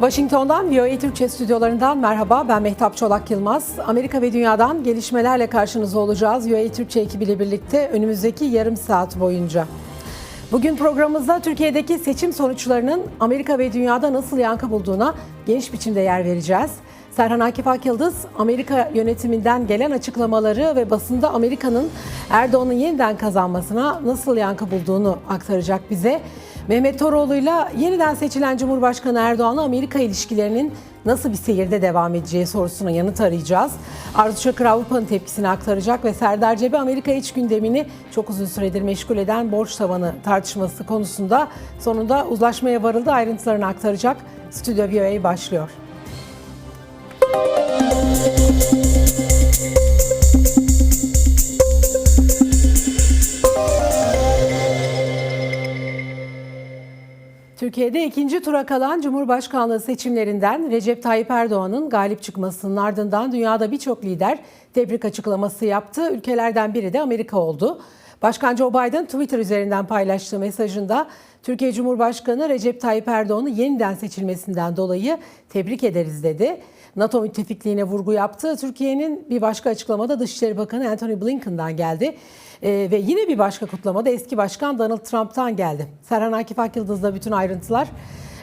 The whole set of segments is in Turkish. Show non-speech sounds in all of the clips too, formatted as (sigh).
Washington'dan VOA Türkçe stüdyolarından merhaba. Ben Mehtap Çolak Yılmaz. Amerika ve dünyadan gelişmelerle karşınızda olacağız. VOA Türkçe ekibiyle birlikte önümüzdeki yarım saat boyunca. Bugün programımızda Türkiye'deki seçim sonuçlarının Amerika ve dünyada nasıl yankı bulduğuna geniş biçimde yer vereceğiz. Serhan Akif Akyıldız, Amerika yönetiminden gelen açıklamaları ve basında Amerika'nın Erdoğan'ın yeniden kazanmasına nasıl yankı bulduğunu aktaracak bize. Mehmet Toroğlu'yla yeniden seçilen Cumhurbaşkanı Erdoğan'la Amerika ilişkilerinin nasıl bir seyirde devam edeceği sorusuna yanıt arayacağız. Arzu Çakır Avrupa'nın tepkisini aktaracak ve Serdar Cebe Amerika iç gündemini çok uzun süredir meşgul eden borç tavanı tartışması konusunda sonunda uzlaşmaya varıldı ayrıntılarını aktaracak. Stüdyo VOA başlıyor. Türkiye'de ikinci tura kalan Cumhurbaşkanlığı seçimlerinden Recep Tayyip Erdoğan'ın galip çıkmasının ardından dünyada birçok lider tebrik açıklaması yaptı. Ülkelerden biri de Amerika oldu. Başkan Joe Biden Twitter üzerinden paylaştığı mesajında Türkiye Cumhurbaşkanı Recep Tayyip Erdoğan'ı yeniden seçilmesinden dolayı tebrik ederiz dedi. NATO müttefikliğine vurgu yaptı. Türkiye'nin bir başka açıklamada Dışişleri Bakanı Antony Blinken'dan geldi. Ee, ve yine bir başka kutlamada eski başkan Donald Trump'tan geldi. Serhan Akif Akyıldız'da bütün ayrıntılar.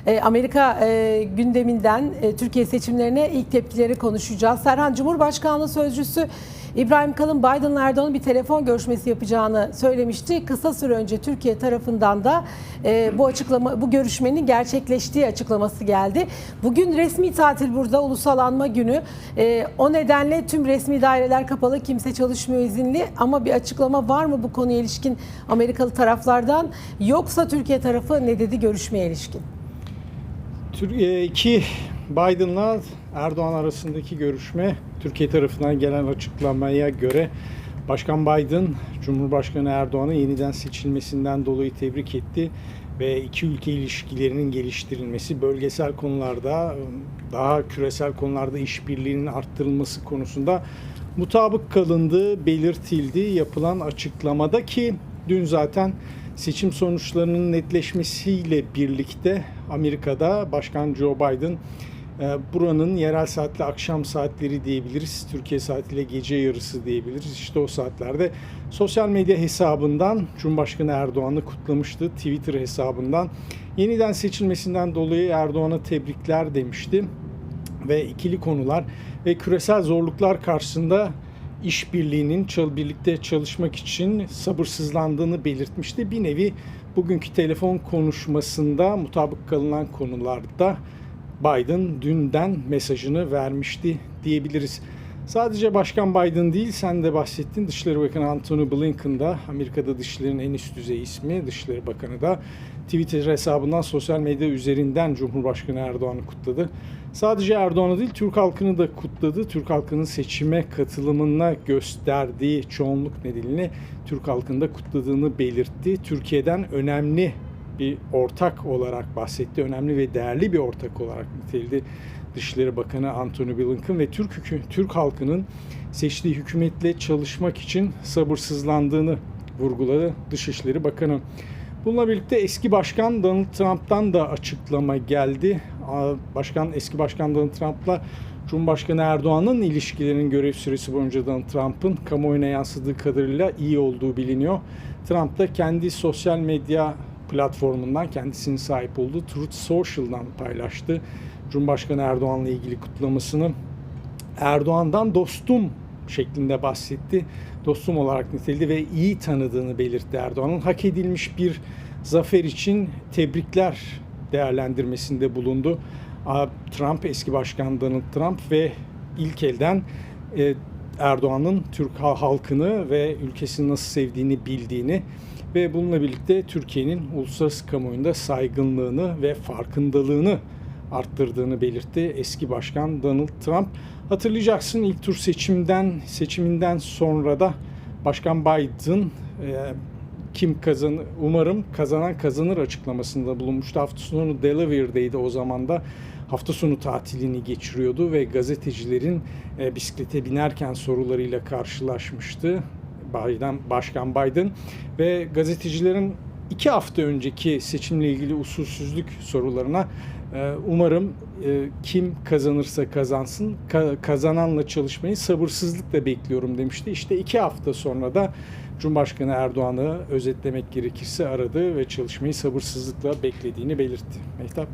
Ee, Amerika e, gündeminden e, Türkiye seçimlerine ilk tepkileri konuşacağız. Serhan Cumhurbaşkanlığı Sözcüsü İbrahim Kalın Biden'la Erdoğan'ın bir telefon görüşmesi yapacağını söylemişti. Kısa süre önce Türkiye tarafından da e, bu açıklama bu görüşmenin gerçekleştiği açıklaması geldi. Bugün resmi tatil burada ulusal anma günü. E, o nedenle tüm resmi daireler kapalı, kimse çalışmıyor izinli ama bir açıklama var mı bu konuya ilişkin Amerikalı taraflardan yoksa Türkiye tarafı ne dedi görüşmeye ilişkin? Türkiye iki Biden'la Erdoğan arasındaki görüşme Türkiye tarafından gelen açıklamaya göre Başkan Biden Cumhurbaşkanı Erdoğan'ın yeniden seçilmesinden dolayı tebrik etti ve iki ülke ilişkilerinin geliştirilmesi, bölgesel konularda daha küresel konularda işbirliğinin arttırılması konusunda mutabık kalındığı belirtildi. Yapılan açıklamada ki dün zaten seçim sonuçlarının netleşmesiyle birlikte Amerika'da Başkan Joe Biden e, buranın yerel saatle akşam saatleri diyebiliriz. Türkiye saatiyle gece yarısı diyebiliriz. İşte o saatlerde sosyal medya hesabından Cumhurbaşkanı Erdoğan'ı kutlamıştı. Twitter hesabından yeniden seçilmesinden dolayı Erdoğan'a tebrikler demişti. Ve ikili konular ve küresel zorluklar karşısında işbirliğinin birlikte çalışmak için sabırsızlandığını belirtmişti. Bir nevi bugünkü telefon konuşmasında mutabık kalınan konularda Biden dünden mesajını vermişti diyebiliriz. Sadece Başkan Biden değil sen de bahsettin Dışişleri Bakanı Antony Blinken da Amerika'da dışişlerin en üst düzey ismi Dışişleri Bakanı da Twitter hesabından sosyal medya üzerinden Cumhurbaşkanı Erdoğan'ı kutladı. Sadece Erdoğan'ı değil Türk halkını da kutladı. Türk halkının seçime katılımına gösterdiği çoğunluk nedeniyle Türk halkını da kutladığını belirtti. Türkiye'den önemli bir ortak olarak bahsetti. Önemli ve değerli bir ortak olarak niteledi. Dışişleri Bakanı Antony Blinken ve Türk Türk halkının seçtiği hükümetle çalışmak için sabırsızlandığını vurguladı Dışişleri Bakanı. Bununla birlikte eski başkan Donald Trump'tan da açıklama geldi. Başkan eski başkan Donald Trump'la Cumhurbaşkanı Erdoğan'ın ilişkilerinin görev süresi boyunca Donald Trump'ın kamuoyuna yansıdığı kadarıyla iyi olduğu biliniyor. Trump da kendi sosyal medya platformundan kendisinin sahip olduğu Truth Social'dan paylaştı. Cumhurbaşkanı Erdoğan'la ilgili kutlamasını Erdoğan'dan dostum şeklinde bahsetti. Dostum olarak niteledi ve iyi tanıdığını belirtti Erdoğan'ın. Hak edilmiş bir zafer için tebrikler değerlendirmesinde bulundu. Trump, eski başkan Donald Trump ve ilk elden e, Erdoğan'ın Türk halkını ve ülkesini nasıl sevdiğini bildiğini ve bununla birlikte Türkiye'nin uluslararası kamuoyunda saygınlığını ve farkındalığını arttırdığını belirtti eski başkan Donald Trump. Hatırlayacaksın ilk tur seçimden seçiminden sonra da Başkan Biden e, kim kazan umarım kazanan kazanır açıklamasında bulunmuştu. Hafta sonu Delaware'deydi o zaman da hafta sonu tatilini geçiriyordu ve gazetecilerin e, bisiklete binerken sorularıyla karşılaşmıştı. Biden, Başkan Biden ve gazetecilerin iki hafta önceki seçimle ilgili usulsüzlük sorularına e, umarım e, kim kazanırsa kazansın ka- kazananla çalışmayı sabırsızlıkla bekliyorum demişti. İşte iki hafta sonra da Cumhurbaşkanı Erdoğan'ı özetlemek gerekirse aradı ve çalışmayı sabırsızlıkla beklediğini belirtti. Mehtap.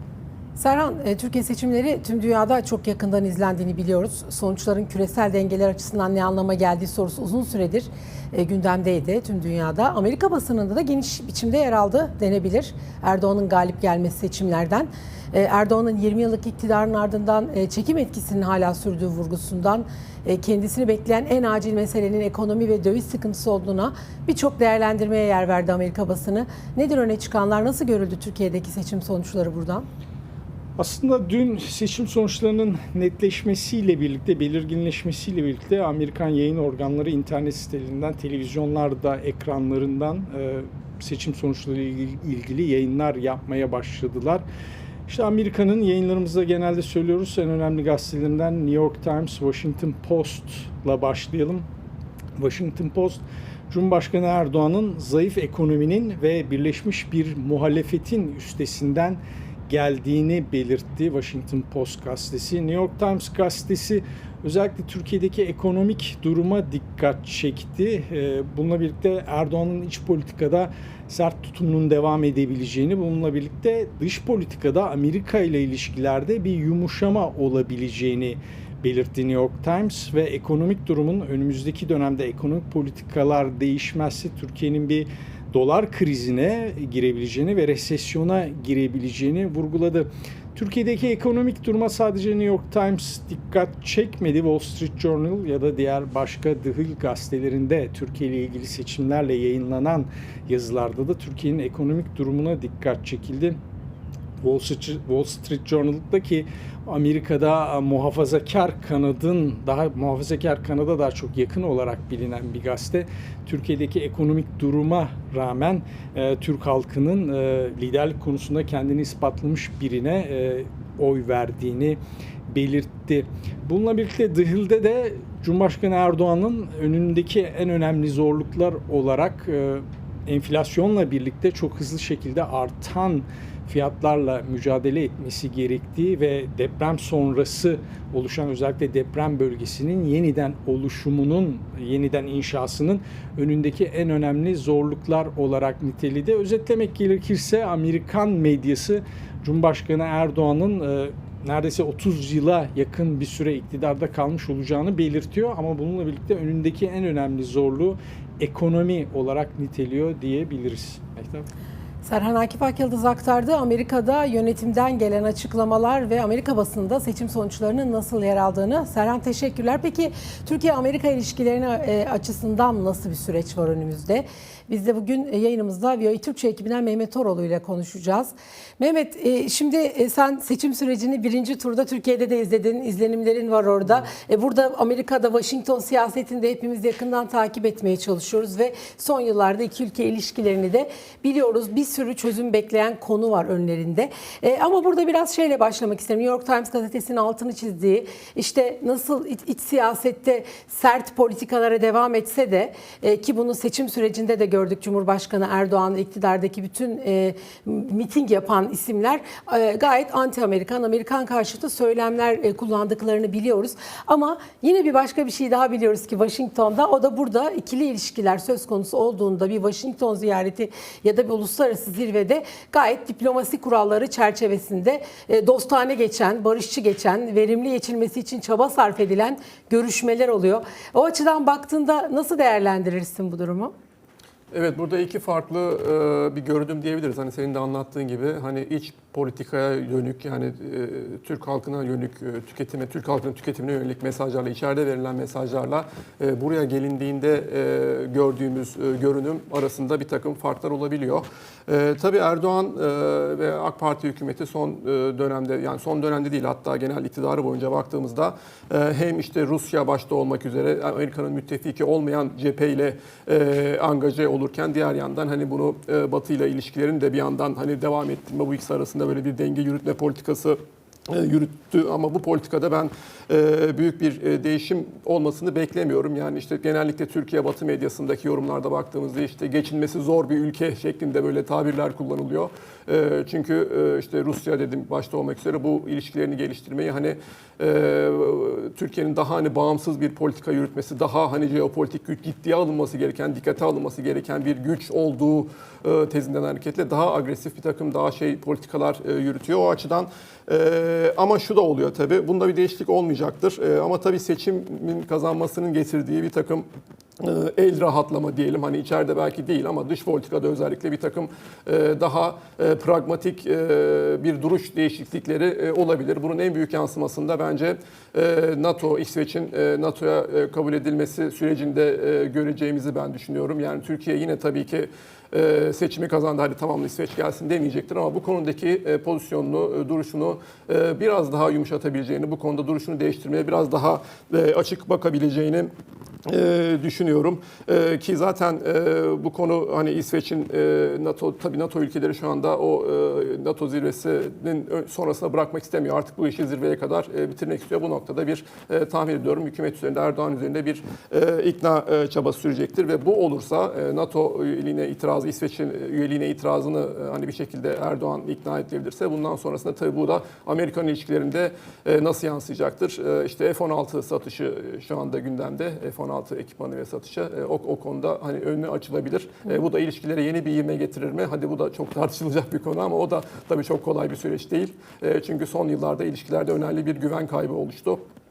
Serhan, e, Türkiye seçimleri tüm dünyada çok yakından izlendiğini biliyoruz. Sonuçların küresel dengeler açısından ne anlama geldiği sorusu uzun süredir e, gündemdeydi tüm dünyada. Amerika basınında da geniş biçimde yer aldı denebilir. Erdoğan'ın galip gelmesi seçimlerden. E, Erdoğan'ın 20 yıllık iktidarın ardından çekim etkisinin hala sürdüğü vurgusundan kendisini bekleyen en acil meselenin ekonomi ve döviz sıkıntısı olduğuna birçok değerlendirmeye yer verdi Amerika basını. Nedir öne çıkanlar? Nasıl görüldü Türkiye'deki seçim sonuçları buradan? Aslında dün seçim sonuçlarının netleşmesiyle birlikte, belirginleşmesiyle birlikte Amerikan yayın organları internet sitelerinden, televizyonlarda, ekranlarından e, seçim sonuçları ilgili yayınlar yapmaya başladılar. İşte Amerika'nın yayınlarımızda genelde söylüyoruz en önemli gazetelerinden New York Times, Washington Post'la başlayalım. Washington Post, Cumhurbaşkanı Erdoğan'ın zayıf ekonominin ve birleşmiş bir muhalefetin üstesinden geldiğini belirtti Washington Post gazetesi. New York Times gazetesi özellikle Türkiye'deki ekonomik duruma dikkat çekti. Ee, Bununla birlikte Erdoğan'ın iç politikada sert tutumunun devam edebileceğini, bununla birlikte dış politikada Amerika ile ilişkilerde bir yumuşama olabileceğini belirtti New York Times ve ekonomik durumun önümüzdeki dönemde ekonomik politikalar değişmezse Türkiye'nin bir dolar krizine girebileceğini ve resesyona girebileceğini vurguladı. Türkiye'deki ekonomik duruma sadece New York Times dikkat çekmedi. Wall Street Journal ya da diğer başka dahil gazetelerinde Türkiye ile ilgili seçimlerle yayınlanan yazılarda da Türkiye'nin ekonomik durumuna dikkat çekildi. Wall Street, Wall Street Journal'daki Amerika'da muhafazakar kanadın daha muhafazakar kanada daha çok yakın olarak bilinen bir gazete. Türkiye'deki ekonomik duruma rağmen e, Türk halkının e, liderlik konusunda kendini ispatlamış birine e, oy verdiğini belirtti. Bununla birlikte Dıhıl'de de Cumhurbaşkanı Erdoğan'ın önündeki en önemli zorluklar olarak e, enflasyonla birlikte çok hızlı şekilde artan fiyatlarla mücadele etmesi gerektiği ve deprem sonrası oluşan özellikle deprem bölgesinin yeniden oluşumunun, yeniden inşasının önündeki en önemli zorluklar olarak niteledi. Özetlemek gerekirse Amerikan medyası Cumhurbaşkanı Erdoğan'ın e, neredeyse 30 yıla yakın bir süre iktidarda kalmış olacağını belirtiyor ama bununla birlikte önündeki en önemli zorluğu ekonomi olarak niteliyor diyebiliriz. Mehtap. Serhan Akif Akyıldız aktardı. Amerika'da yönetimden gelen açıklamalar ve Amerika basında seçim sonuçlarının nasıl yer aldığını. Serhan teşekkürler. Peki Türkiye-Amerika ilişkilerine e, açısından nasıl bir süreç var önümüzde? Biz de bugün e, yayınımızda VOA Türkçe ekibinden Mehmet Toroğlu ile konuşacağız. Mehmet e, şimdi e, sen seçim sürecini birinci turda Türkiye'de de izledin. izlenimlerin var orada. E, Burada Amerika'da Washington siyasetinde hepimiz yakından takip etmeye çalışıyoruz ve son yıllarda iki ülke ilişkilerini de biliyoruz. Bir sürü çözüm bekleyen konu var önlerinde. E, ama burada biraz şeyle başlamak isterim. New York Times gazetesinin altını çizdiği işte nasıl iç, iç siyasette sert politikalara devam etse de e, ki bunu seçim sürecinde de gördük. Cumhurbaşkanı Erdoğan iktidardaki bütün e, miting yapan isimler e, gayet anti-Amerikan, Amerikan karşıtı söylemler e, kullandıklarını biliyoruz. Ama yine bir başka bir şey daha biliyoruz ki Washington'da o da burada ikili ilişkiler söz konusu olduğunda bir Washington ziyareti ya da bir uluslararası zirvede gayet diplomasi kuralları çerçevesinde e, dostane geçen, barışçı geçen, verimli geçilmesi için çaba sarf edilen görüşmeler oluyor. O açıdan baktığında nasıl değerlendirirsin bu durumu? Evet burada iki farklı e, bir görünüm diyebiliriz. Hani senin de anlattığın gibi hani iç politikaya yönük yani e, Türk halkına yönük e, tüketime, Türk halkının tüketimine yönelik mesajlarla, içeride verilen mesajlarla e, buraya gelindiğinde e, gördüğümüz e, görünüm arasında bir takım farklar olabiliyor. E, tabii Erdoğan e, ve AK Parti hükümeti son e, dönemde yani son dönemde değil hatta genel iktidarı boyunca baktığımızda e, hem işte Rusya başta olmak üzere Amerika'nın müttefiki olmayan cepheyle e, angaje olurken diğer yandan hani bunu e, Batı ile ilişkilerin de bir yandan hani devam ettirme bu ikisi arasında böyle bir denge yürütme politikası e, yürüttü ama bu politikada ben e, büyük bir e, değişim olmasını beklemiyorum. Yani işte genellikle Türkiye Batı medyasındaki yorumlarda baktığımızda işte geçinmesi zor bir ülke şeklinde böyle tabirler kullanılıyor. E, Çünkü e, işte Rusya dedim başta olmak üzere bu ilişkilerini geliştirmeyi hani e, Türkiye'nin daha hani bağımsız bir politika yürütmesi, daha hani jeopolitik güç ciddiye alınması gereken, dikkate alınması gereken bir güç olduğu e, tezinden hareketle daha agresif bir takım daha şey politikalar e, yürütüyor. O açıdan e, ama şu da oluyor tabii. Bunda bir değişiklik olmayacaktır. E, ama tabii seçimin kazanmasının getirdiği bir takım e, el rahatlama diyelim hani içeride belki değil ama dış politikada özellikle bir takım e, daha e, pragmatik bir duruş değişiklikleri olabilir. Bunun en büyük yansımasında bence NATO, İsveç'in e, NATO'ya e, kabul edilmesi sürecinde e, göreceğimizi ben düşünüyorum. Yani Türkiye yine tabii ki seçimi kazandı hadi tamam İsveç gelsin demeyecektir ama bu konudaki pozisyonunu, duruşunu biraz daha yumuşatabileceğini, bu konuda duruşunu değiştirmeye biraz daha açık bakabileceğini düşünüyorum ki zaten bu konu hani İsveç'in NATO tabii NATO ülkeleri şu anda o NATO zirvesinin sonrasına bırakmak istemiyor. Artık bu işi zirveye kadar bitirmek istiyor. Bu noktada bir e, tahmin ediyorum hükümet üzerinde Erdoğan üzerinde bir e, ikna e, çabası sürecektir ve bu olursa e, NATO üyeliğine itirazı İsveç'in üyeliğine itirazını e, hani bir şekilde Erdoğan ikna edilebilirse bundan sonrasında tabii bu da Amerikan ilişkilerinde e, nasıl yansıyacaktır? E, işte F-16 satışı e, şu anda gündemde. F-16 ekipmanı ve satışı e, o, o konuda hani önüne açılabilir. E, bu da ilişkilere yeni bir ivme getirir mi? Hadi bu da çok tartışılacak bir konu ama o da tabii çok kolay bir süreç değil. E, çünkü son yıllarda ilişkilerde önemli bir güven kaybı oluştu. E,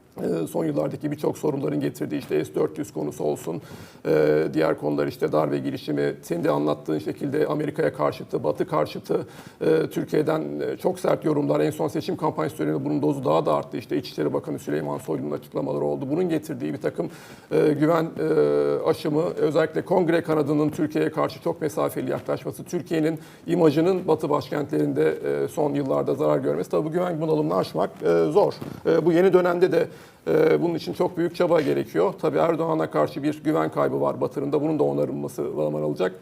Son yıllardaki birçok sorunların getirdiği işte S-400 konusu olsun, e, diğer konular işte darbe girişimi, senin de anlattığın şekilde Amerika'ya karşıtı, Batı karşıtı, e, Türkiye'den e, çok sert yorumlar. En son seçim kampanyası döneminde bunun dozu daha da arttı. İşte İçişleri Bakanı Süleyman Soylu'nun açıklamaları oldu. Bunun getirdiği bir takım e, güven e, aşımı, özellikle kongre kanadının Türkiye'ye karşı çok mesafeli yaklaşması, Türkiye'nin imajının Batı başkentlerinde son yıllarda zarar görmesi. Tabii bu güven bunalımını aşmak zor. Bu yeni dönemde de ee, Bunun için çok büyük çaba gerekiyor. Tabii Erdoğan'a karşı bir güven kaybı var Batı'nın da. Bunun da onarılması zaman alacak.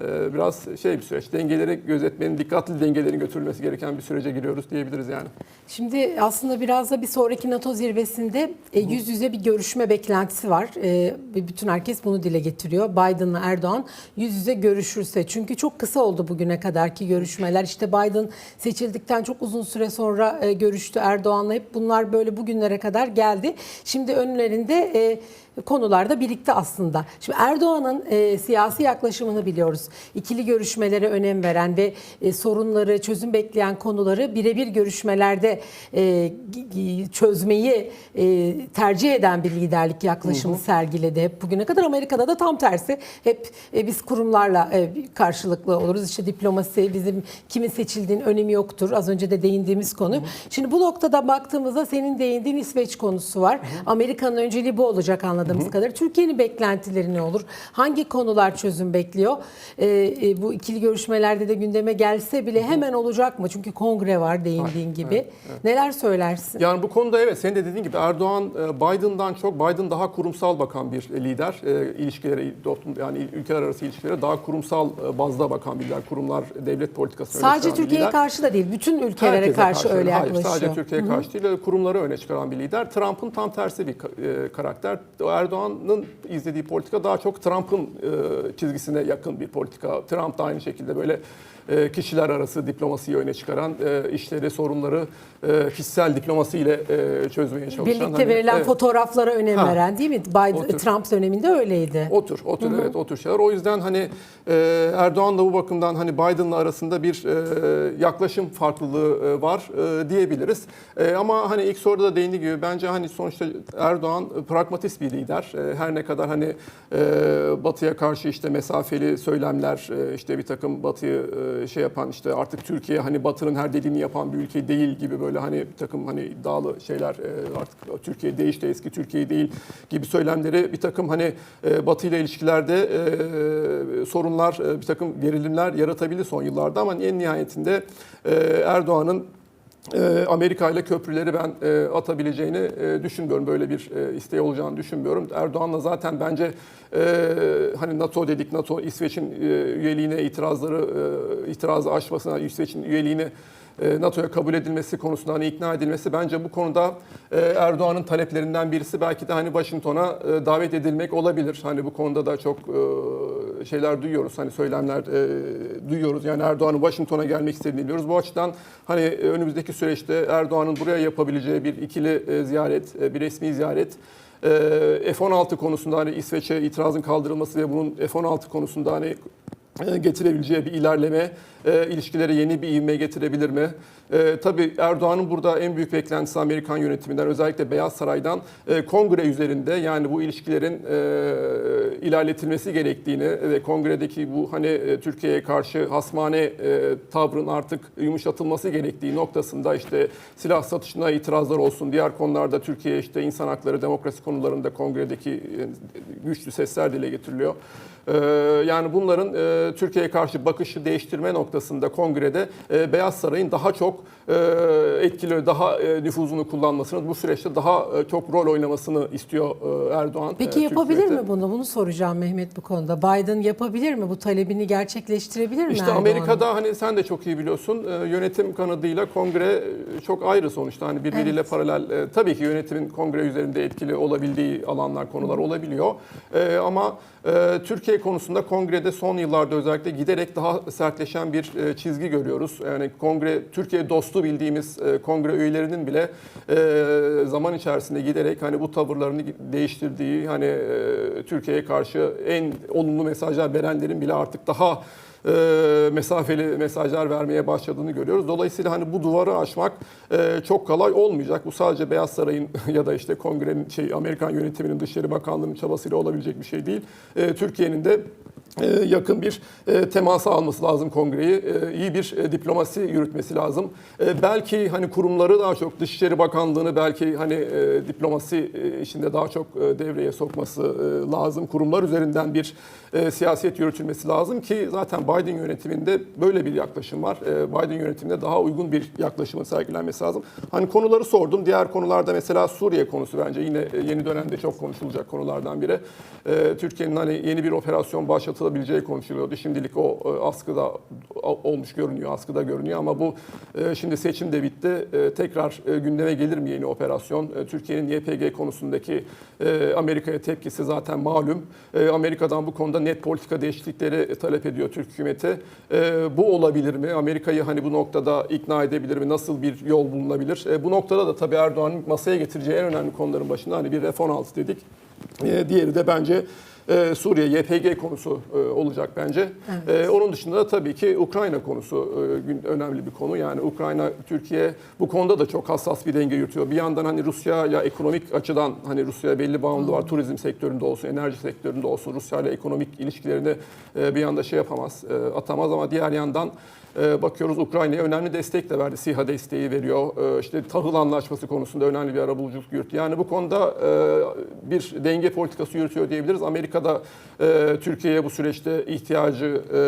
Ee, Biraz şey bir süreç. Dengeleri gözetmenin, dikkatli dengelerin götürülmesi gereken bir sürece giriyoruz diyebiliriz yani. Şimdi aslında biraz da bir sonraki NATO zirvesinde e, yüz yüze bir görüşme beklentisi var. E, ve bütün herkes bunu dile getiriyor. Biden'la Erdoğan yüz yüze görüşürse. Çünkü çok kısa oldu bugüne kadarki görüşmeler. İşte Biden seçildikten çok uzun süre sonra e, görüştü Erdoğan'la. Hep bunlar böyle bugünlere kadar geldi. Şimdi önlerinde e, konularda birlikte aslında. Şimdi Erdoğan'ın e, siyasi yaklaşımını biliyoruz. İkili görüşmelere önem veren ve e, sorunları, çözüm bekleyen konuları birebir görüşmelerde e, çözmeyi e, tercih eden bir liderlik yaklaşımı sergiledi hep bugüne kadar. Amerika'da da tam tersi. Hep e, biz kurumlarla e, karşılıklı oluruz. İşte diplomasi bizim kimin seçildiğinin önemi yoktur. Az önce de değindiğimiz konu. Şimdi bu noktada baktığımızda senin değindiğin İsveç konusu var. Amerika'nın önceliği bu olacak anladığımız kadarıyla. Türkiye'nin beklentileri ne olur? Hangi konular çözüm bekliyor? E, e, bu ikili görüşmelerde de gündeme gelse bile hemen olacak mı? Çünkü kongre var değindiğin gibi. Neler söylersin? Yani bu konuda evet senin de dediğin gibi Erdoğan e, Biden'dan çok Biden daha kurumsal bakan bir lider. E, ilişkilere yani ülkeler arası ilişkilere daha kurumsal e, bazda bakan bir lider. Kurumlar devlet politikasını Sadece Türkiye'ye karşı da değil, bütün ülkelere Herkese karşı, öyle Hayır, yaklaşıyor. sadece Türkiye'ye karşı değil, e, kurumları öne çıkaran bir lider. Trump'ın tam tersi bir ka- e, karakter. Erdoğan'ın izlediği politika daha çok Trump'ın e, çizgisine yakın bir politika. Trump da aynı şekilde böyle e, kişiler arası diplomasiyi öne çıkaran, e, işleri, sorunları e, kişisel diplomasiyle e, çözmeye çalışan. Birlikte hani, verilen evet. fotoğraflara önem Ha. veren değil mi? Biden. Trump döneminde öyleydi. O tür, o tür evet o tür şeyler. O yüzden hani e, Erdoğan'la bu bakımdan hani Biden'la arasında bir e, yaklaşım farklılığı e, var e, diyebiliriz. E, ama hani ilk soruda da değindiği gibi bence hani sonuçta Erdoğan pragmatist bir lider. E, her ne kadar hani e, Batı'ya karşı işte mesafeli söylemler, e, işte bir takım Batı'yı e, şey yapan işte artık Türkiye hani Batı'nın her dediğini yapan bir ülke değil gibi böyle hani bir takım hani iddialı şeyler e, artık Türkiye değişti eski Türkiye değil gibi söylemleri bir takım hani e, Batı ile ilişkilerde e, sorunlar, e, bir takım gerilimler yaratabilir son yıllarda ama en nihayetinde e, Erdoğan'ın e, Amerika ile köprüleri ben e, atabileceğini e, düşünmüyorum. Böyle bir e, isteği olacağını düşünmüyorum. Erdoğan'la zaten bence hani NATO dedik, NATO İsveç'in üyeliğine itirazları, itirazı aşmasına, İsveç'in üyeliğini NATO'ya kabul edilmesi konusunda hani ikna edilmesi bence bu konuda e, Erdoğan'ın taleplerinden birisi belki de hani Washington'a e, davet edilmek olabilir. Hani bu konuda da çok e, şeyler duyuyoruz. Hani söylemler e, duyuyoruz. Yani Erdoğan'ın Washington'a gelmek istediğini biliyoruz. Bu açıdan hani e, önümüzdeki süreçte Erdoğan'ın buraya yapabileceği bir ikili e, ziyaret, e, bir resmi ziyaret e, F-16 konusunda hani İsveç'e itirazın kaldırılması ve bunun F-16 konusunda hani e, getirebileceği bir ilerleme, e, ilişkilere yeni bir ivme getirebilir mi? E, tabii Erdoğan'ın burada en büyük beklentisi Amerikan yönetiminden, özellikle Beyaz Saray'dan e, kongre üzerinde yani bu ilişkilerin e, ilerletilmesi gerektiğini ve kongredeki bu hani Türkiye'ye karşı hasmane e, tavrın artık yumuşatılması gerektiği noktasında işte silah satışına itirazlar olsun, diğer konularda Türkiye işte insan hakları, demokrasi konularında kongredeki güçlü sesler dile getiriliyor. Ee, Yani bunların e, Türkiye'ye karşı bakışı değiştirme noktasında kongrede e, Beyaz Saray'ın daha çok e, etkili, daha nüfuzunu kullanmasını, bu süreçte daha çok rol oynamasını istiyor Erdoğan. Peki yapabilir hükümeti. mi bunu? Bunu soracağım Mehmet bu konuda. Biden yapabilir mi? Bu talebini gerçekleştirebilir mi İşte Erdoğan'ın? Amerika'da hani sen de çok iyi biliyorsun yönetim kanadıyla kongre çok ayrı sonuçta hani birbiriyle Evet. paralel tabii ki yönetimin kongre üzerinde etkili olabildiği alanlar konular olabiliyor ama e, Türkiye konusunda kongrede son yıllarda özellikle giderek daha sertleşen bir e, çizgi görüyoruz. Yani kongre Türkiye dostu bildiğimiz e, kongre üyelerinin bile e, zaman içerisinde giderek hani bu tavırlarını değiştirdiği hani Türkiye'ye karşı en olumlu mesajlar verenlerin bile artık daha e, mesafeli mesajlar vermeye başladığını görüyoruz. Dolayısıyla hani bu duvarı aşmak e, çok kolay olmayacak. Bu sadece Beyaz Saray'ın (laughs) ya da işte kongrenin şey Amerikan yönetiminin Dışişleri Bakanlığı'nın çabasıyla olabilecek bir şey değil. E, Türkiye'nin de yakın bir e, temasa alması lazım kongreyi. E, iyi bir e, diplomasi yürütmesi lazım. E, belki hani kurumları daha çok Dışişleri Bakanlığı'nı belki hani e, diplomasi e, işinde daha çok e, devreye sokması e, lazım. Kurumlar üzerinden bir e, siyaset yürütülmesi lazım ki zaten Biden yönetiminde böyle bir yaklaşım var. E, Biden yönetiminde daha uygun bir yaklaşımın sergilenmesi lazım. Hani konuları sordum. Diğer konularda mesela Suriye konusu bence yine e, yeni dönemde çok konuşulacak konulardan biri. E, Türkiye'nin hani yeni bir operasyon başlatılabileceği konuşuluyordu. Şimdilik o e, askıda olmuş görünüyor, askıda görünüyor ama bu e, şimdi seçim de bitti. E, Tekrar gündeme gelir mi yeni operasyon? Türkiye'nin YPG konusundaki Amerika'ya tepkisi zaten malum. Amerika'dan bu konuda net politika değişiklikleri talep ediyor Türk hükümeti. Bu olabilir mi? Amerika'yı hani bu noktada ikna edebilir mi? Nasıl bir yol bulunabilir? Bu noktada da tabii Erdoğan'ın masaya getireceği en önemli konuların başında hani bir F-16 dedik. E, Diğeri de bence e, Suriye YPG konusu e, olacak bence. E, onun dışında da tabii ki Ukrayna konusu e, önemli bir konu. Yani Ukrayna Türkiye bu konuda da çok hassas bir denge yürütüyor. Bir yandan hani Rusya ya ekonomik açıdan hani Rusya'ya belli bağımlılığı var. Turizm sektöründe olsun, enerji sektöründe olsun Rusya ile ekonomik ilişkilerini e, bir yanda şey yapamaz, e, atamaz ama diğer yandan e, bakıyoruz Ukrayna'ya önemli destek de verdi. SİHA desteği veriyor. E, işte tahıl anlaşması konusunda önemli bir arabuluculuk yürüttü. Yani bu konuda e, bir denge politikası yürütüyor diyebiliriz. Amerika'da e, Türkiye'ye bu süreçte ihtiyacı e,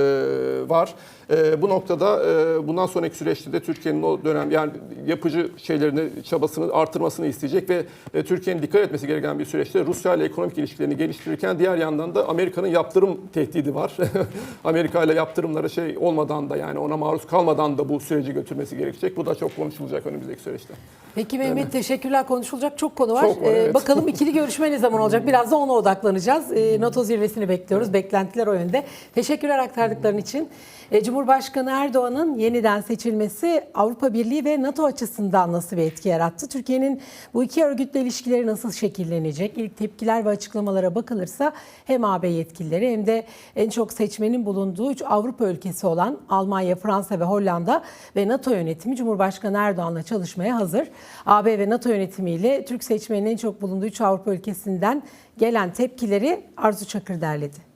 var. E, bu noktada e, bundan sonraki süreçte de Türkiye'nin o dönem yani yapıcı şeylerini, çabasını artırmasını isteyecek ve e, Türkiye'nin dikkat etmesi gereken bir süreçte Rusya ile ekonomik ilişkilerini geliştirirken diğer yandan da Amerika'nın yaptırım tehdidi var. (laughs) Amerika ile yaptırımlara şey olmadan da yani ona maruz kalmadan da bu süreci götürmesi gerekecek. Bu da çok konuşulacak önümüzdeki süreçte. Peki Mehmet teşekkürler. Konuşulacak çok konu var. Çok var, Ee, evet. bakalım ikili görüşme ne zaman olacak? Biraz da ona odaklanacağız. Ee, NATO zirvesini bekliyoruz. Beklentiler o yönde. Teşekkürler aktardıkların için. Ee, Cumhurbaşkanı Erdoğan'ın yeniden seçilmesi Avrupa Birliği ve NATO açısından nasıl bir etki yarattı? Türkiye'nin bu iki örgütle ilişkileri nasıl şekillenecek? İlk tepkiler ve açıklamalara bakılırsa hem AB yetkilileri hem de en çok seçmenin bulunduğu üç Avrupa ülkesi olan Almanya, Fransa ve Hollanda ve NATO yönetimi Cumhurbaşkanı Erdoğan'la çalışmaya hazır. AB ve NATO yönetimiyle Türk seçmenin en çok bulunduğu üç Avrupa ülkesinden gelen tepkileri Arzu Çakır derledi.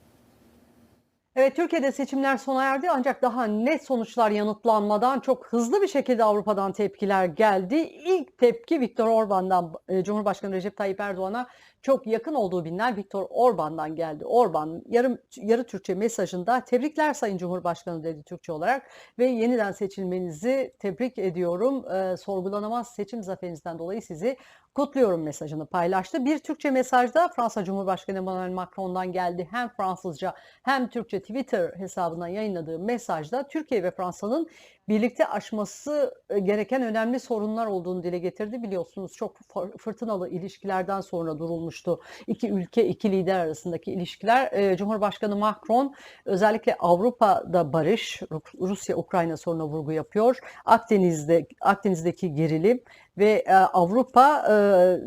Evet Türkiye'de seçimler sona erdi ancak daha net sonuçlar yanıtlanmadan çok hızlı bir şekilde Avrupa'dan tepkiler geldi. İlk tepki Viktor Orban'dan, e, Cumhurbaşkanı Recep Tayyip Erdoğan'a çok yakın olduğu bilinen Viktor Orban'dan geldi. Orban yarım yarı Türkçe mesajında tebrikler Sayın Cumhurbaşkanı dedi Türkçe olarak ve yeniden seçilmenizi tebrik ediyorum. E, sorgulanamaz seçim zaferinizden dolayı sizi kutluyorum mesajını paylaştı. Bir Türkçe mesajda Fransa Cumhurbaşkanı Emmanuel Macron'dan geldi. Hem Fransızca hem Türkçe Twitter hesabından yayınladığı mesajda Türkiye ve Fransa'nın birlikte aşması e, gereken önemli sorunlar olduğunu dile getirdi. Biliyorsunuz çok fır- fırtınalı ilişkilerden sonra durulmuştu. İki ülke, iki lider arasındaki ilişkiler. E, Cumhurbaşkanı Macron özellikle Avrupa'da barış, Ru- Rusya-Ukrayna sorununa vurgu yapıyor. Akdeniz'de Akdeniz'deki gerilim ve e, Avrupa e,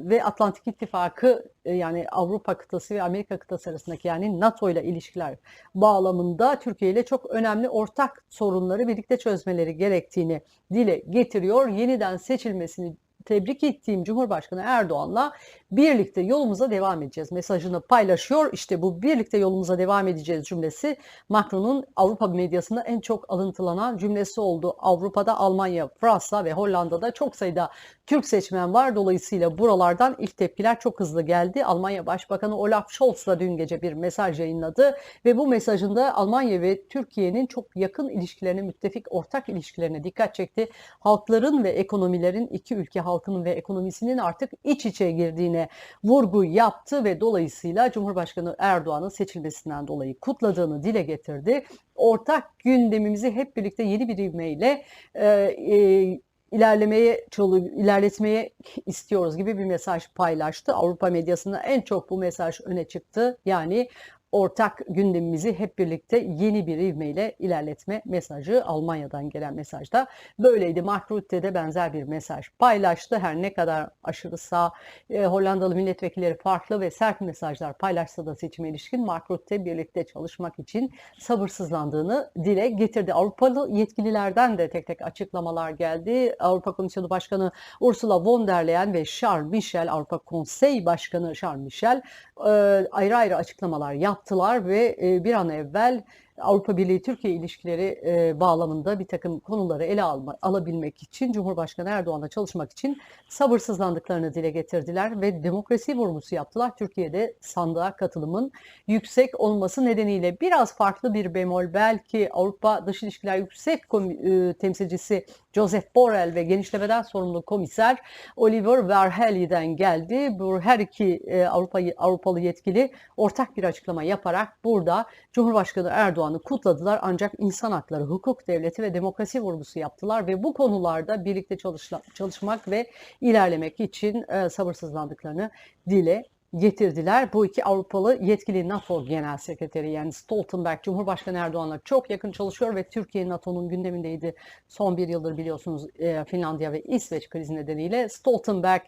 ve Atlantik İttifakı e, yani Avrupa kıtası ve Amerika kıtası arasındaki yani NATO ile ilişkiler bağlamında Türkiye ile çok önemli ortak sorunları birlikte çözmeleri gerektiğini dile getiriyor. Yeniden seçilmesini tebrik ettiğim Cumhurbaşkanı Erdoğan'la birlikte yolumuza devam edeceğiz mesajını paylaşıyor. İşte bu birlikte yolumuza devam edeceğiz cümlesi Macron'un Avrupa medyasında en çok alıntılanan cümlesi oldu. Avrupa'da Almanya, Fransa ve Hollanda'da çok sayıda Türk seçmen var. Dolayısıyla buralardan ilk tepkiler çok hızlı geldi. Almanya Başbakanı Olaf Scholz da dün gece bir mesaj yayınladı ve bu mesajında Almanya ve Türkiye'nin çok yakın ilişkilerine, müttefik ortak ilişkilerine dikkat çekti. Halkların ve ekonomilerin iki ülke halkının ve ekonomisinin artık iç içe girdiğine vurgu yaptı ve dolayısıyla Cumhurbaşkanı Erdoğan'ın seçilmesinden dolayı kutladığını dile getirdi. Ortak gündemimizi hep birlikte yeni bir ivmeyle e, e, ilerlemeye ilerletmeye istiyoruz gibi bir mesaj paylaştı. Avrupa medyasında en çok bu mesaj öne çıktı. Yani ortak gündemimizi hep birlikte yeni bir ivmeyle ilerletme mesajı Almanya'dan gelen mesajda böyleydi. Mark Rutte de benzer bir mesaj paylaştı. Her ne kadar aşırı sağ e, Hollandalı milletvekilleri farklı ve sert mesajlar paylaşsa da seçime ilişkin Mark Rutte birlikte çalışmak için sabırsızlandığını dile getirdi. Avrupalı yetkililerden de tek tek açıklamalar geldi. Avrupa Komisyonu Başkanı Ursula von der Leyen ve Charles Michel, Avrupa Konsey Başkanı Charles Michel e, ayrı ayrı açıklamalar yaptılar ve e, bir an evvel Avrupa Birliği Türkiye ilişkileri e, bağlamında bir takım konuları ele alma, alabilmek için Cumhurbaşkanı Erdoğan'la çalışmak için sabırsızlandıklarını dile getirdiler ve demokrasi vurgusu yaptılar. Türkiye'de sandığa katılımın yüksek olması nedeniyle biraz farklı bir bemol belki Avrupa Dış İlişkiler Yüksek Komi- e, Temsilcisi Joseph Borrell ve genişlemeden sorumlu komiser Oliver Verhelyi'den geldi. Bu her iki e, Avrupa Avrupalı yetkili ortak bir açıklama yaparak burada Cumhurbaşkanı Erdoğan'ı kutladılar ancak insan hakları, hukuk devleti ve demokrasi vurgusu yaptılar ve bu konularda birlikte çalışmak ve ilerlemek için e, sabırsızlandıklarını dile getirdiler. Bu iki Avrupalı yetkili NATO Genel Sekreteri yani Stoltenberg Cumhurbaşkanı Erdoğan'la çok yakın çalışıyor ve Türkiye NATO'nun gündemindeydi. Son bir yıldır biliyorsunuz e, Finlandiya ve İsveç krizi nedeniyle. Stoltenberg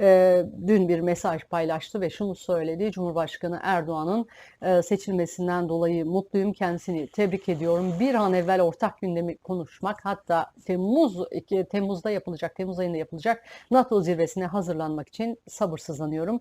e, dün bir mesaj paylaştı ve şunu söyledi. Cumhurbaşkanı Erdoğan'ın e, seçilmesinden dolayı mutluyum. Kendisini tebrik ediyorum. Bir an evvel ortak gündemi konuşmak hatta Temmuz Temmuz'da yapılacak, Temmuz ayında yapılacak NATO zirvesine hazırlanmak için sabırsızlanıyorum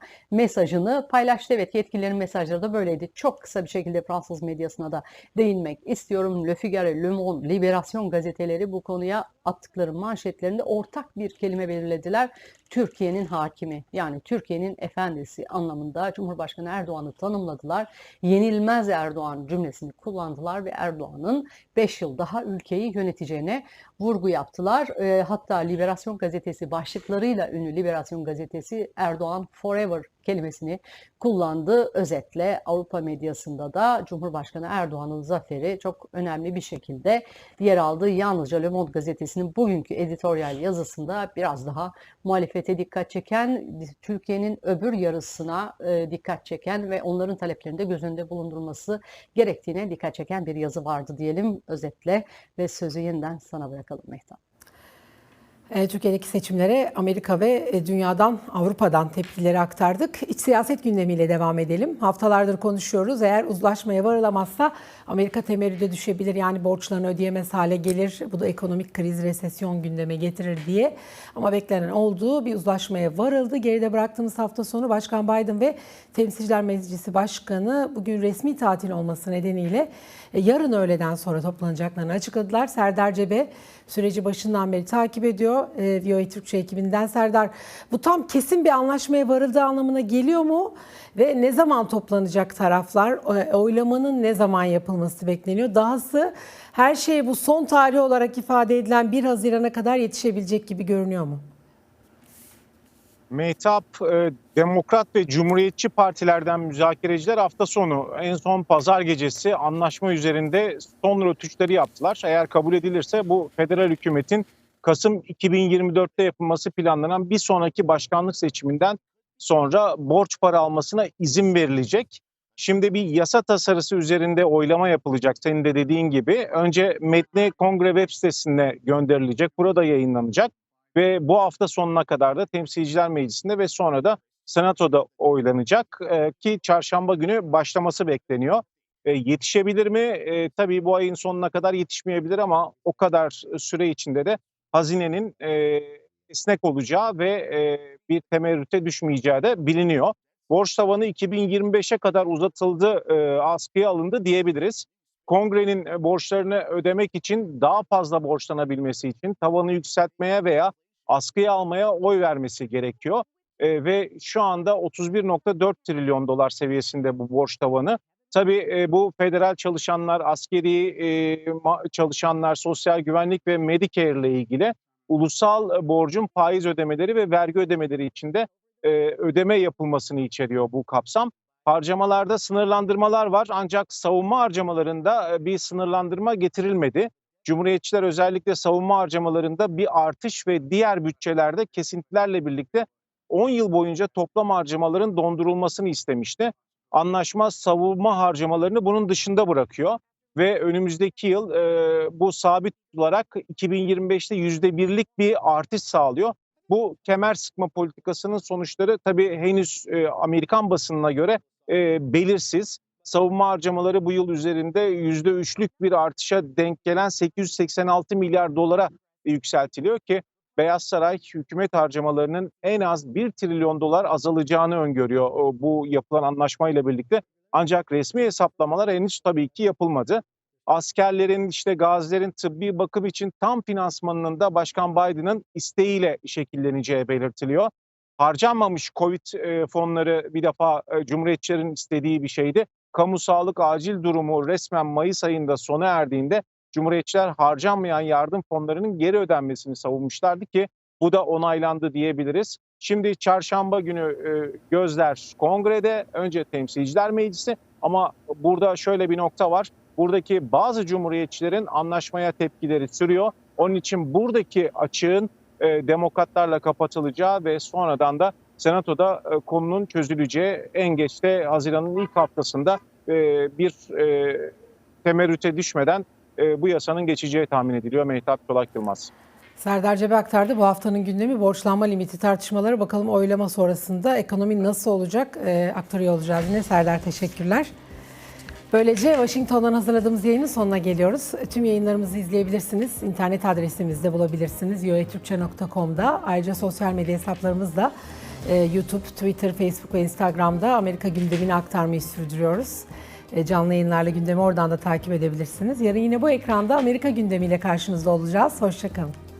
mesajını paylaştı. Evet yetkililerin mesajları da böyleydi. Çok kısa bir şekilde Fransız medyasına da değinmek istiyorum. Le Figaro, Le Monde, Liberation gazeteleri bu konuya attıkları manşetlerinde ortak bir kelime belirlediler. Türkiye'nin hakimi yani Türkiye'nin efendisi anlamında Cumhurbaşkanı Erdoğan'ı tanımladılar. Yenilmez Erdoğan cümlesini kullandılar ve Erdoğan'ın 5 yıl daha ülkeyi yöneteceğine vurgu yaptılar. E, hatta Liberasyon gazetesi başlıklarıyla ünlü Liberasyon gazetesi Erdoğan Forever kelimesini kullandı. Özetle Avrupa medyasında da Cumhurbaşkanı Erdoğan'ın zaferi çok önemli bir şekilde yer aldı. Yalnızca Le Monde gazetesinin bugünkü editoryal yazısında biraz daha muhalefete dikkat çeken, Türkiye'nin öbür yarısına e, dikkat çeken ve onların taleplerinde göz önünde bulundurulması gerektiğine dikkat çeken bir yazı vardı diyelim özetle ve sözü yeniden sana bırakalım Mehtap. E, Türkiye'deki seçimlere Amerika ve e, dünyadan, Avrupa'dan tepkileri aktardık. İç siyaset gündemiyle devam edelim. Haftalardır konuşuyoruz. Eğer uzlaşmaya varılamazsa Amerika temerrüde düşebilir. Yani borçlarını ödeyemez hale gelir. Bu da ekonomik kriz, resesyon gündeme getirir diye. Ama beklenen olduğu bir uzlaşmaya varıldı. Geride bıraktığımız hafta sonu Başkan Biden ve Temsilciler Meclisi Başkanı bugün resmi tatil olması nedeniyle e, yarın öğleden sonra toplanacaklarını açıkladılar. Serdar Cebe süreci başından beri takip ediyor. E, VOA Türkçe ekibinden Serdar bu tam kesin bir anlaşmaya varıldığı anlamına geliyor mu? Ve ne zaman toplanacak taraflar? E, Oylamanın ne zaman yapılması bekleniyor? Dahası her şey bu son tarih olarak ifade edilen 1 Haziran'a kadar yetişebilecek gibi görünüyor mu? Mehtap, e, Demokrat ve Cumhuriyetçi partilerden müzakereciler hafta sonu en son pazar gecesi anlaşma üzerinde son rötuşları yaptılar. Eğer kabul edilirse bu federal hükümetin Kasım 2024'te yapılması planlanan bir sonraki başkanlık seçiminden sonra borç para almasına izin verilecek. Şimdi bir yasa tasarısı üzerinde oylama yapılacak senin de dediğin gibi. Önce metni kongre web sitesine gönderilecek, burada yayınlanacak ve bu hafta sonuna kadar da Temsilciler Meclisi'nde ve sonra da Senato'da oylanacak Ee, ki çarşamba günü başlaması bekleniyor. Ee, yetişebilir mi? Ee, tabii bu ayın sonuna kadar yetişmeyebilir ama o kadar süre içinde de hazinenin e, esnek olacağı ve e, bir temerrüte düşmeyeceği de biliniyor. Borç tavanı 2025'e kadar uzatıldı, e, askıya alındı diyebiliriz. Kongrenin borçlarını ödemek için daha fazla borçlanabilmesi için tavanı yükseltmeye veya askıya almaya oy vermesi gerekiyor. E, ve şu anda 31.4 trilyon dolar seviyesinde bu borç tavanı. Tabii e, bu federal çalışanlar, askeri e, çalışanlar, sosyal güvenlik ve Medicare ile ilgili ulusal e, borcun faiz ödemeleri ve vergi ödemeleri içinde ödeme yapılmasını içeriyor bu kapsam. Harcamalarda sınırlandırmalar var ancak savunma harcamalarında bir sınırlandırma getirilmedi. Cumhuriyetçiler özellikle savunma harcamalarında bir artış ve diğer bütçelerde kesintilerle birlikte 10 yıl boyunca toplam harcamaların dondurulmasını istemişti. Anlaşma savunma harcamalarını bunun dışında bırakıyor ve önümüzdeki yıl e, bu sabit tutularak 2025'te %1'lik bir artış sağlıyor. Bu kemer sıkma politikasının sonuçları tabii henüz e, Amerikan basınına göre e, belirsiz. Savunma harcamaları bu yıl üzerinde %3'lük bir artışa denk gelen 886 milyar dolara yükseltiliyor ki Beyaz Saray hükümet harcamalarının en az 1 trilyon dolar azalacağını öngörüyor bu yapılan anlaşmayla birlikte. Ancak resmi hesaplamalar henüz tabii ki yapılmadı. Askerlerin işte gazilerin tıbbi bakım için tam finansmanının da Başkan Biden'ın isteğiyle şekilleneceği belirtiliyor. Harcanmamış Covid e, fonları bir defa e, Cumhuriyetçilerin istediği bir şeydi. Kamu sağlık acil durumu resmen Mayıs ayında sona erdiğinde Cumhuriyetçiler harcanmayan yardım fonlarının geri ödenmesini savunmuşlardı ki bu da onaylandı diyebiliriz. Şimdi çarşamba günü e, gözler kongrede önce temsilciler meclisi ama burada şöyle bir nokta var. Buradaki bazı cumhuriyetçilerin anlaşmaya tepkileri sürüyor. Onun için buradaki açığın e, demokratlarla kapatılacağı ve sonradan da senatoda e, konunun çözüleceği en geç de Haziran'ın ilk haftasında bir temerrüte düşmeden e, bu yasanın geçeceği tahmin ediliyor Mehtap Çolak Yılmaz. Serdar Cebe aktardı. Bu haftanın gündemi borçlanma limiti tartışmaları. Bakalım oylama sonrasında ekonomi nasıl olacak e, aktarıyor olacağız. Yine Serdar teşekkürler. Böylece Washington'dan hazırladığımız yayının sonuna geliyoruz. Tüm yayınlarımızı izleyebilirsiniz. İnternet adresimizde bulabilirsiniz. yoetürkçe.com'da. Ayrıca sosyal medya hesaplarımızda e, YouTube, Twitter, Facebook ve Instagram'da Amerika gündemini aktarmayı sürdürüyoruz. E, Canlı yayınlarla gündemi oradan da takip edebilirsiniz. Yarın yine bu ekranda Amerika gündemiyle karşınızda olacağız. Hoşçakalın.